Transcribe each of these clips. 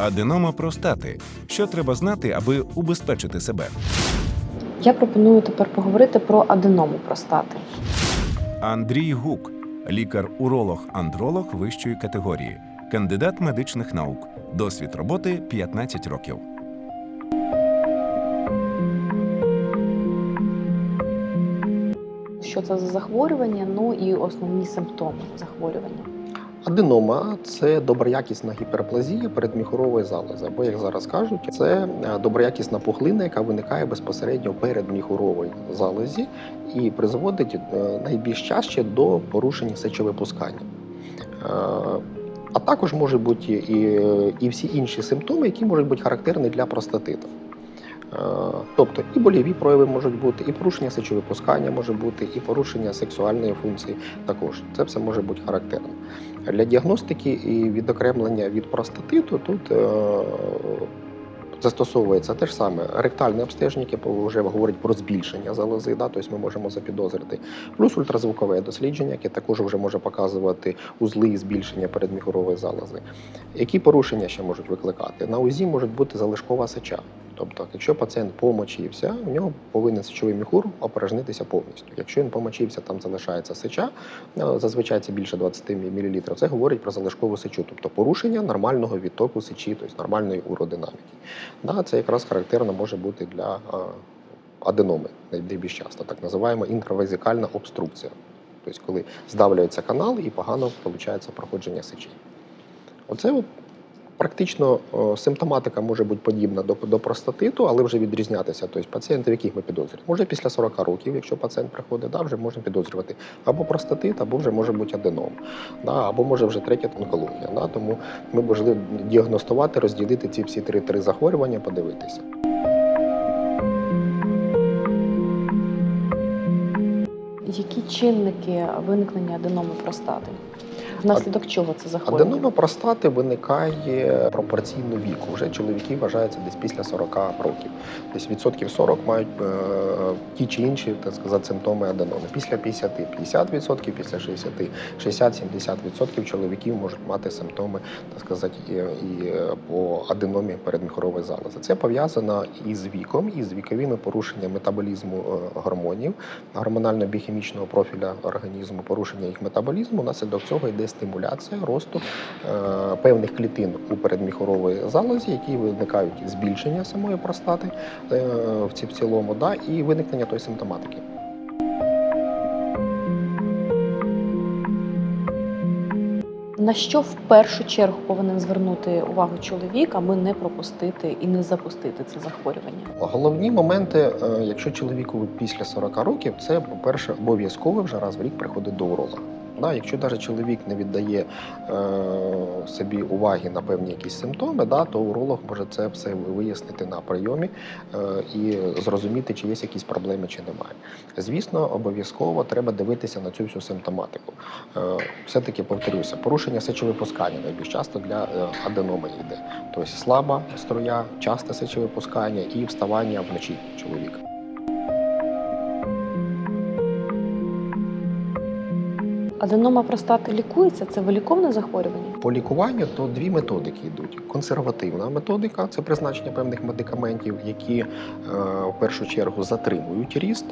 Аденома простати. Що треба знати, аби убезпечити себе? Я пропоную тепер поговорити про аденому простати. Андрій Гук, лікар-уролог-андролог вищої категорії, кандидат медичних наук, досвід роботи 15 років. Що це за захворювання? Ну і основні симптоми захворювання. Аденома це доброякісна гіперплазія передміхорової залози, або як зараз кажуть, це е, доброякісна пухлина, яка виникає безпосередньо перед міхурової залозі і призводить е, найбільш чаще до порушень сечовипускання. Е, А також можуть бути і, і всі інші симптоми, які можуть бути характерні для простатиту. Е, Тобто і больові прояви можуть бути, і порушення сечовипускання може бути, і порушення сексуальної функції також. Це все може бути характерно. Для діагностики і відокремлення від простатиту тут е, застосовується те ж саме ректальне обстеження, яке вже говорить про збільшення залози, да, тобто ми можемо запідозрити, плюс ультразвукове дослідження, яке також вже може показувати узли і збільшення передміхурової залози. Які порушення ще можуть викликати? На УЗІ може бути залишкова сеча. Тобто, якщо пацієнт помочився, у нього повинен сечовий міхур опорожнитися повністю. Якщо він помочився, там залишається сеча, е, зазвичай це більше 20 мл, це говорить про залишкову сечу, тобто порушення нормального відтоку сечі, тобто нормальної уродинаміки. Да, це якраз характерно може бути для е, аденоми найбільш часто, так називаємо інтравезикальна обструкція. Тобто, коли здавлюється канал і погано виходить проходження сечі. Оце от Практично симптоматика може бути подібна до, до простатиту, але вже відрізнятися. Тобто пацієнти, в яких ми підозрюємо. Може після 40 років, якщо пацієнт приходить, да, вже можна підозрювати або простатит, або вже може бути аденом, да, або може вже третя онкологія. Да, тому ми можемо діагностувати, розділити ці всі три, три захворювання, подивитися. Які чинники виникнення аденоми простати? Внаслідок чого це захворювання? Аденома простати виникає пропорційно віку. Вже чоловіки вважаються десь після 40 років. Десь відсотків 40 мають е, ті чи інші, так сказати, симптоми аденоми. Після 50 50%, після 60 60-70% чоловіків можуть мати симптоми, так сказати, і, і е, по аденомі передміхорової залози. Це пов'язано із віком, і з віковими порушеннями метаболізму е, гормонів, гормонально-біохімічного профіля організму, порушення їх метаболізму. Внаслідок цього йде стимуляція росту е, певних клітин у передміхорової залозі, які виникають збільшення самої простати е, в ці в цілому, да, і виникнення тої симптоматики. На що в першу чергу повинен звернути увагу чоловік, аби не пропустити і не запустити це захворювання? Головні моменти, е, якщо чоловіку після 40 років, це, по-перше, обов'язково вже раз в рік приходить до уролога. Да, якщо навіть чоловік не віддає е, собі уваги на певні якісь симптоми, да, то уролог може це все вияснити на прийомі е, і зрозуміти, чи є якісь проблеми, чи немає. Звісно, обов'язково треба дивитися на цю всю симптоматику. Е, все-таки повторюся, порушення сечовипускання найбільш часто для е, аденоми йде. Тобто слаба струя, часте сечовипускання і вставання вночі чоловіка. Аденома простати лікується? Це виліковне захворювання? По лікуванню то дві методики йдуть. Консервативна методика це призначення певних медикаментів, які е, в першу чергу затримують ріст,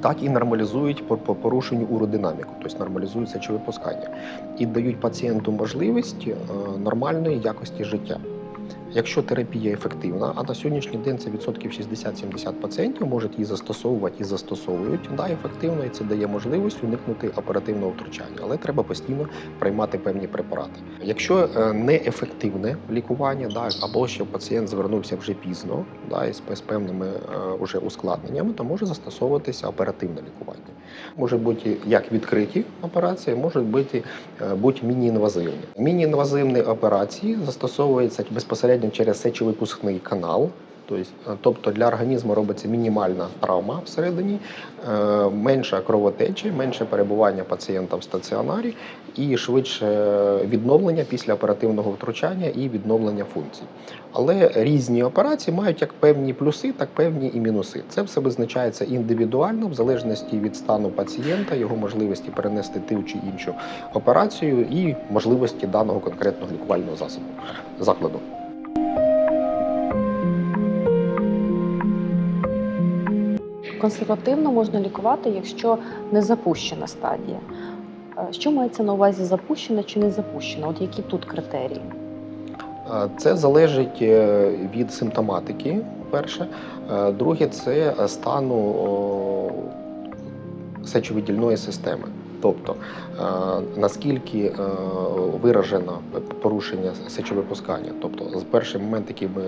так і нормалізують по, по порушенню уродинаміку, тобто нормалізують сечовипускання і дають пацієнту можливість е, нормальної якості життя. Якщо терапія ефективна, а на сьогоднішній день це відсотків 60-70 пацієнтів можуть її застосовувати і застосовують да, ефективно, і це дає можливість уникнути оперативного втручання, але треба постійно приймати певні препарати. Якщо е, неефективне лікування, да, або що пацієнт звернувся вже пізно, да, із з певними е, уже ускладненнями, то може застосовуватися оперативне лікування. Може бути як відкриті операції, можуть бути, е, бути міні-інвазивні. Міні-інвазивні операції застосовуються безпосередньо через сечовипускний канал. Тобто, Тобто для організму робиться мінімальна травма всередині, е, менша кровотечі, менше перебування пацієнта в стаціонарі і швидше відновлення після оперативного втручання і відновлення функцій. Але різні операції мають як певні плюси, так певні і мінуси. Це все визначається індивідуально, в залежності від стану пацієнта, його можливості перенести ту чи іншу операцію і можливості даного конкретного лікувального засобу закладу. Консервативно можна лікувати, якщо не запущена стадія. Е, Що мається на увазі запущена чи не запущена? От які тут критерії? Е, Це залежить е, від симптоматики, перше. Друге, це стану сечовидільної системи. Тобто, наскільки виражено порушення сечовипускання. Тобто, перший момент, який ми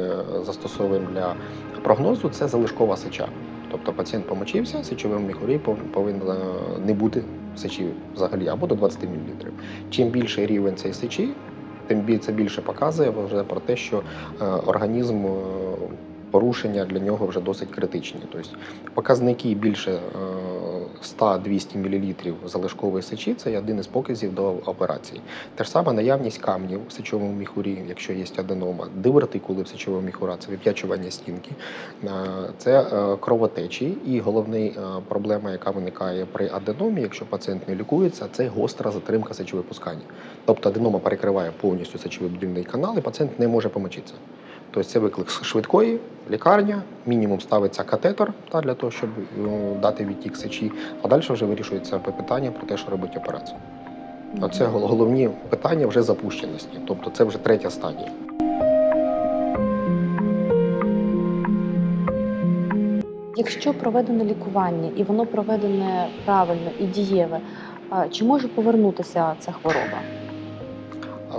застосовуємо для прогнозу, це залишкова сеча. Тобто пацієнт помочився, сечовим міхурі повинно не бути сечі взагалі або до 20 мл. Чим більший рівень цієї сечі, тим це більше показує вже про те, що е, організм е, порушення для нього вже досить критичні. Тобто показники більше е, 100-200 мл залишкової сечі це один із показів до операції. Те ж саме наявність камнів в сечовому міхурі, якщо є аденома, дивертикули в сечовому міхура, це вип'ячування стінки, е, це е, кровотечі. І головна проблема, яка виникає при аденомі, якщо пацієнт не лікується, це гостра затримка сечовипускання. Тобто аденома перекриває повністю сечовидільний канал, і пацієнт не може помочитися. Тобто це виклик швидкої лікарня, мінімум ставиться катетер та, для того, щоб е, дати відтік сечі, а далі вже вирішується питання про те, що робить операцію. Гол- головні питання вже запущеності, тобто це вже третя стадія. Якщо проведене лікування і воно проведене правильно і дієве, чи може повернутися ця хвороба?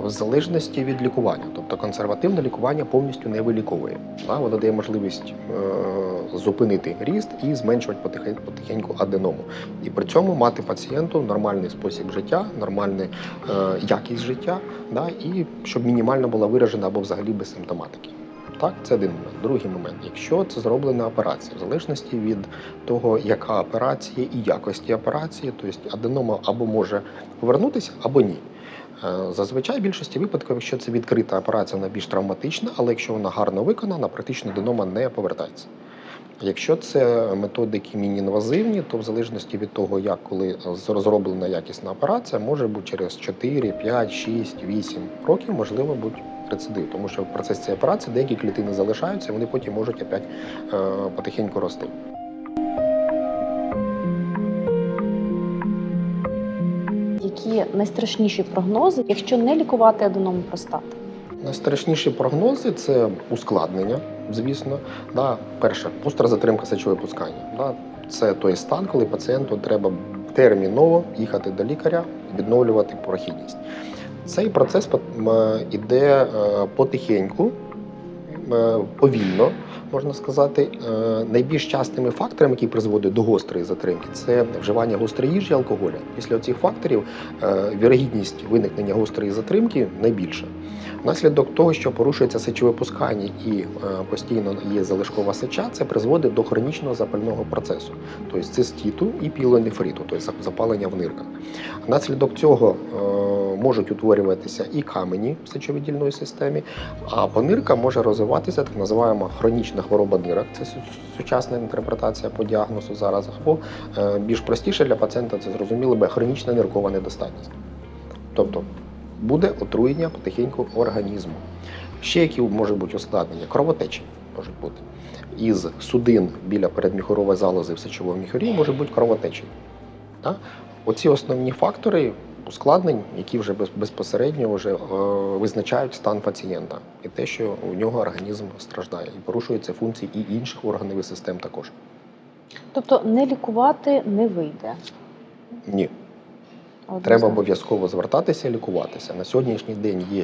В залежності від лікування, тобто консервативне лікування повністю не виліковує. Да? Воно дає можливість е- зупинити ріст і зменшувати потихеньку аденому. І при цьому мати пацієнту нормальний спосіб життя, нормальну е- якість життя, і щоб мінімально була виражена або взагалі без симптоматики. Так, це один момент. Другий момент, якщо це зроблена операція, в залежності від того, яка операція і якості операції, тобто аденома або може повернутися, або ні. Е, Зазвичай в більшості випадків, якщо це відкрита операція, вона більш травматична, але якщо вона гарно виконана, практично аденома не повертається. Якщо це методики міні-інвазивні, то в залежності від того, як коли зроблена якісна операція, може бути через 4, 5, 6, 8 років, можливо, бути рецидив, тому що в процесі цієї операції деякі клітини залишаються, вони потім можуть опять е, потихеньку рости. Які найстрашніші прогнози, якщо не лікувати аденому простати? Найстрашніші прогнози це ускладнення, звісно. Да, перше, остра затримка сечовипускання. Да, це той стан, коли пацієнту треба терміново їхати до лікаря, відновлювати прохідність. Цей процес м, іде е, потихеньку, е, повільно, можна сказати. Е, Найбільш частими факторами, які призводять до гострої затримки, це вживання гострої їжі алкоголя. Після цих факторів е, вірогідність виникнення гострої затримки найбільша. Внаслідок того, що порушується сечовипускання і е, постійно є залишкова сеча, це призводить до хронічного запального процесу, тобто цистіту і пілонефриту, тобто запалення в нирках. Внаслідок цього е, можуть утворюватися і камені в сечовидільної системі, а по ниркам може розвиватися так називаємо хронічна хвороба нирок. Це сучасна інтерпретація по діагнозу зараз, або е, більш простіше для пацієнта це зрозуміло би хронічна ниркова недостатність. Тобто буде отруєння потихеньку організму. Ще які можуть бути ускладнення? Кровотечі можуть бути. Із судин біля передміхорової залози в сечовому міхурі може бути кровотечі. Оці основні фактори ускладнень, які вже без- безпосередньо вже, е, визначають стан пацієнта і те, що у нього організм страждає, і порушуються функції і інших органів і систем також. Тобто не лікувати не вийде. Ні, Однозначно. Треба обов'язково звертатися і лікуватися. На сьогоднішній день є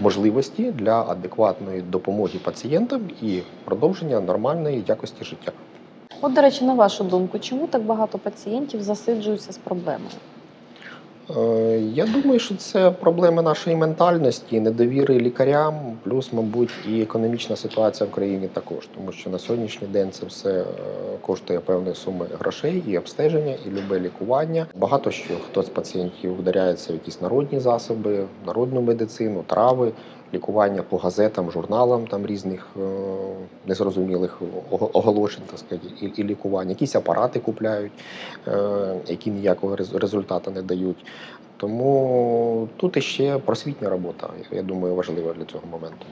можливості для адекватної допомоги пацієнтам і продовження нормальної якості життя. От, до речі, на вашу думку, чому так багато пацієнтів засиджуються з проблемою? Е, Я думаю, що це проблеми нашої ментальності, недовіри лікарям, плюс, мабуть, і економічна ситуація в країні також, тому що на сьогоднішній день це все е, коштує певної суми грошей, і обстеження, і любе лікування. Багато що хто з пацієнтів вдаряється в якісь народні засоби, народну медицину, трави. Лікування по газетам, журналам там різних е, незрозумілих оголошень, так сказати, і, і лікування. Якісь апарати купляють, е, які ніякого результату не дають. Тому тут іще просвітня робота, я думаю, важлива для цього моменту.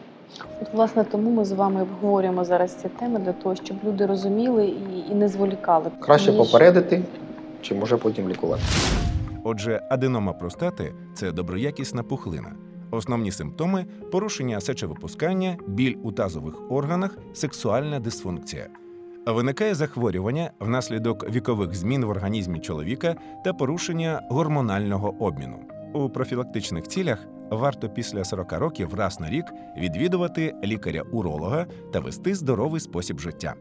От, власне, тому ми з вами обговорюємо зараз ці теми для того, щоб люди розуміли і, і не зволікали. Краще Ніж- попередити, чим може потім лікувати. Отже, аденома простати це доброякісна пухлина. Основні симптоми порушення сечовипускання, біль у тазових органах, сексуальна дисфункція. Виникає захворювання внаслідок вікових змін в організмі чоловіка та порушення гормонального обміну. У профілактичних цілях варто після 40 років раз на рік відвідувати лікаря-уролога та вести здоровий спосіб життя.